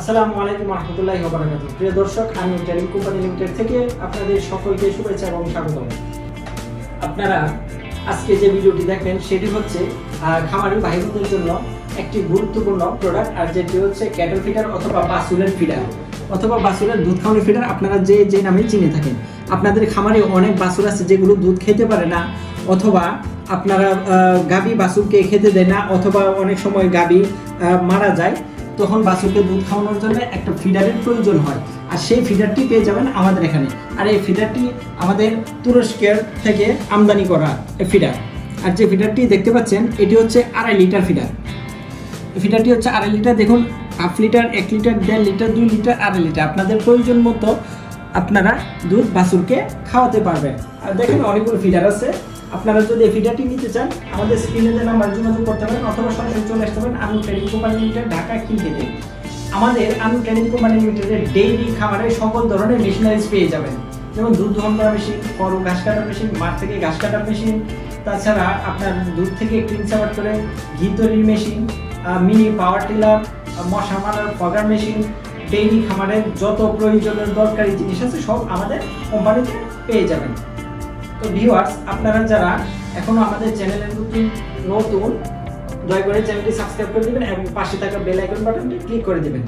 আসসালামু আলাইকুম রহমতুল্লাহি ওবারাকাতু। প্রিয় দর্শক, আমি ট্রেডিং কোম্পানি লিমিটেড থেকে আপনাদের সকলকে শুভেচ্ছা এবং স্বাগতম। আপনারা আজকে যে ভিডিওটি দেখবেন, সেটি হচ্ছে খামারি ভাই বোনদের জন্য একটি গুরুত্বপূর্ণ প্রোডাক্ট আর যেটি হচ্ছে ক্যাটল ফিডার অথবা বাসুলের ফিডার অথবা বাসুলের দুধ খাওয়ানি ফিডার আপনারা যে যে নামে চিনে থাকেন। আপনাদের খামারে অনেক বাসুর আছে যেগুলো দুধ খেতে পারে না, অথবা আপনারা গাবি বাসুরকে খেতে দেয় না, অথবা অনেক সময় গাবি মারা যায়। তখন বাছুরকে দুধ খাওয়ানোর জন্য একটা ফিডারের প্রয়োজন হয়। আর সেই ফিডারটি পেয়ে যাবেন আমাদের এখানে। আর এই ফিডারটি আমাদের তুরস্কের থেকে আমদানি করা ফিডার আর যে ফিডারটি দেখতে পাচ্ছেন, এটি হচ্ছে আড়াই লিটার ফিডার ফিডারটি হচ্ছে আড়াই লিটার। দেখুন হাফ লিটার এক লিটার দেড় লিটার দুই লিটার আড়াই লিটার আপনাদের প্রয়োজন মতো আপনারা দুধ বাছুরকে খাওয়াতে পারবেন। আর দেখেন অনেকগুলো ফিডার আছে। আপনারা যদি এই ফিডারটি নিতে চান, আমাদের স্ক্রিনে যে নাম্বার যোগাযোগ করতে পারেন অথবা সরাসরি চলে আসতে পারেন আমি ট্রেডিং কোম্পানি লিমিটেড ঢাকা কিনতে আমাদের আমি ট্রেডিং কোম্পানি লিমিটেডের ডেইলি খামারে সকল ধরনের মেশিনারিজ পেয়ে যাবেন। যেমন দুধ দহন করা মেশিন বড় ঘাস কাটার মেশিন মাঠ থেকে ঘাস কাটার মেশিন তাছাড়া আপনার দুধ থেকে ক্লিন সাবার করে ঘি তৈরির মেশিন মিনি পাওয়ার টিলার মশা মারার ফগার মেশিন ডেইলি খামারের যত প্রয়োজনের দরকারি জিনিস আছে সব আমাদের কোম্পানিতে পেয়ে যাবেন। তো ভিউয়ার্স আপনারা যারা এখনও আমাদের চ্যানেলের নতুন নতুন, দয়া করে চ্যানেলটি সাবস্ক্রাইব করে দিবেন এবং পাশে থাকা বেল আইকন বাটনটি ক্লিক করে দিবেন।